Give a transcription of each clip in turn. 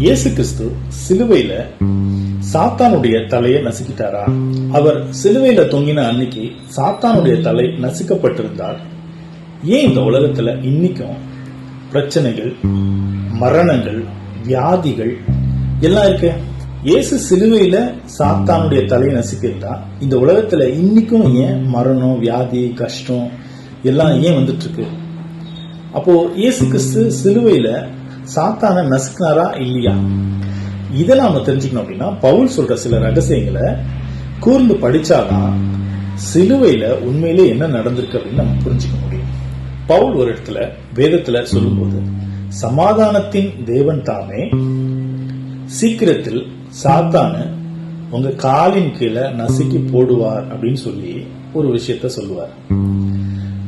இயேசு கிறிஸ்து சிலுவையில சாத்தானுடைய தலையை நசுக்கிட்டாரா? அவர் சிலுவையில தொங்கின அன்னைக்கு சாத்தானுடைய தலை நசுக்கப்பட்டிருந்தால் ஏன் இந்த உலகத்துல இன்னைக்கும் பிரச்சனைகள் மரணங்கள் வியாதிகள் எல்லாம் இருக்கு? இயேசு சிலுவையில சாத்தானுடைய தலையை நசுக்கிருந்தா இந்த உலகத்துல இன்னைக்கும் ஏன் மரணம் வியாதி கஷ்டம் எல்லாம் ஏன் வந்துட்டு இருக்கு? அப்போ இயேசு கிறிஸ்து சிலுவையில சாத்தான நசுக்கினாரா இல்லையா? இதை நாம தெரிஞ்சுக்கணும் அப்படின்னா பவுல் சொல்ற சில ரகசியங்களை கூர்ந்து படிச்சாதான் சிலுவையில உண்மையிலே என்ன நடந்திருக்கு அப்படின்னு நம்ம புரிஞ்சுக்க முடியும். பவுல் ஒரு இடத்துல வேதத்துல சொல்லும்போது சமாதானத்தின் தேவன் தாமே சீக்கிரத்தில் சாத்தான உங்க காலின் கீழே நசுக்கி போடுவார் அப்படின்னு சொல்லி ஒரு விஷயத்த சொல்லுவார்.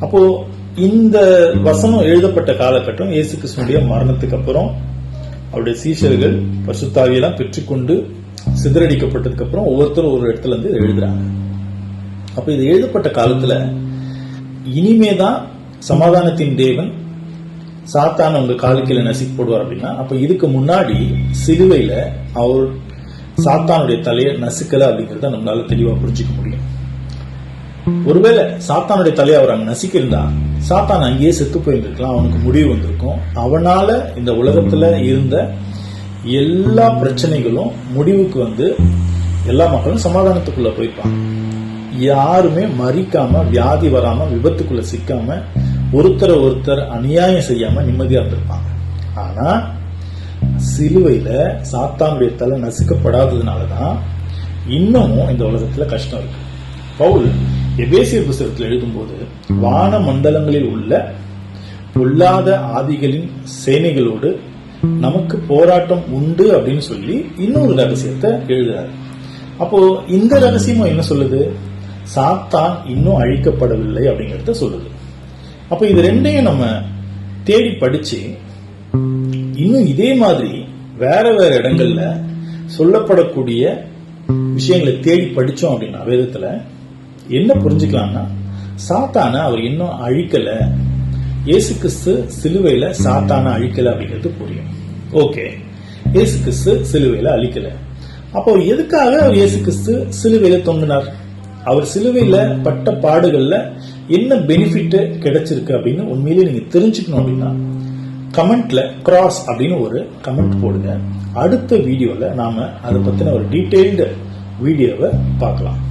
அப்போ இந்த வசனம் எழுதப்பட்ட காலகட்டம் இயேசு கிருஷ்ணனுடைய மரணத்துக்கு அப்புறம் அவருடைய சீஷர்கள் பசுத்தாவியெல்லாம் பெற்றுக்கொண்டு சிதறடிக்கப்பட்டதுக்கு அப்புறம் ஒவ்வொருத்தரும் ஒரு இடத்துல இருந்து எழுதுறாங்க. அப்ப இது எழுதப்பட்ட காலத்துல இனிமேதான் சமாதானத்தின் தேவன் சாத்தான உங்க காலுக்கில நசுக்கி போடுவார் அப்படின்னா அப்ப இதுக்கு முன்னாடி சிலுவையில அவர் சாத்தானுடைய தலையை நசுக்கல அப்படிங்கறத நம்மளால தெளிவா புரிஞ்சுக்க முடியும். ஒருவேளை சாத்தானுடைய தலையை அவர் அங்க நசிக்கிருந்தா சாத்தான் அங்கேயே செத்து போயிருந்திருக்கலாம் அவனுக்கு முடிவு வந்திருக்கும். அவனால இந்த உலகத்துல இருந்த எல்லா பிரச்சனைகளும் முடிவுக்கு வந்து எல்லா மக்களும் சமாதானத்துக்குள்ள போயிருப்பாங்க. யாருமே மறிக்காம வியாதி வராம விபத்துக்குள்ள சிக்காம ஒருத்தரை ஒருத்தர் அநியாயம் செய்யாம நிம்மதியா இருந்திருப்பாங்க. ஆனா சிலுவையில சாத்தானுடைய தலை நசுக்கப்படாததுனாலதான் இன்னமும் இந்த உலகத்துல கஷ்டம் இருக்கு. பவுல் எபேசியர் புஸ்தகத்தில் எழுதும்போது வான மண்டலங்களில் உள்ள பொல்லாத ஆதிகளின் சேனைகளோடு நமக்கு போராட்டம் உண்டு அப்படின்னு சொல்லி இன்னொரு ரகசியத்தை எழுதுறாரு. அப்போ இந்த ரகசியமும் என்ன சொல்லுது? சாத்தான் இன்னும் அழிக்கப்படவில்லை அப்படிங்கறத சொல்லுது. அப்போ இது ரெண்டையும் நம்ம தேடி படிச்சு இன்னும் இதே மாதிரி வேற வேற இடங்கள்ல சொல்லப்படக்கூடிய விஷயங்களை தேடி படிச்சோம் அப்படின்னா வேதத்துல என்ன புரிஞ்சுக்கலாம்னா சாத்தான அவர் இன்னும் அழிக்கல. இயேசு கிறிஸ்து சிலுவையில சாத்தான அழிக்கல அப்படிங்கிறது புரியும். ஓகே இயேசு கிறிஸ்து சிலுவையில அழிக்கல. அப்போ எதுக்காக அவர் இயேசு கிறிஸ்து சிலுவையில தொங்கினார்? அவர் சிலுவையில பட்ட பாடுகள்ல என்ன பெனிஃபிட் கிடைச்சிருக்கு அப்படின்னு உண்மையிலேயே நீங்க தெரிஞ்சுக்கணும் அப்படின்னா கமெண்ட்ல கிராஸ் அப்படின்னு ஒரு கமெண்ட் போடுங்க. அடுத்த வீடியோல நாம அதை பத்தின ஒரு டீட்டெயில்டு வீடியோவை பார்க்கலாம்.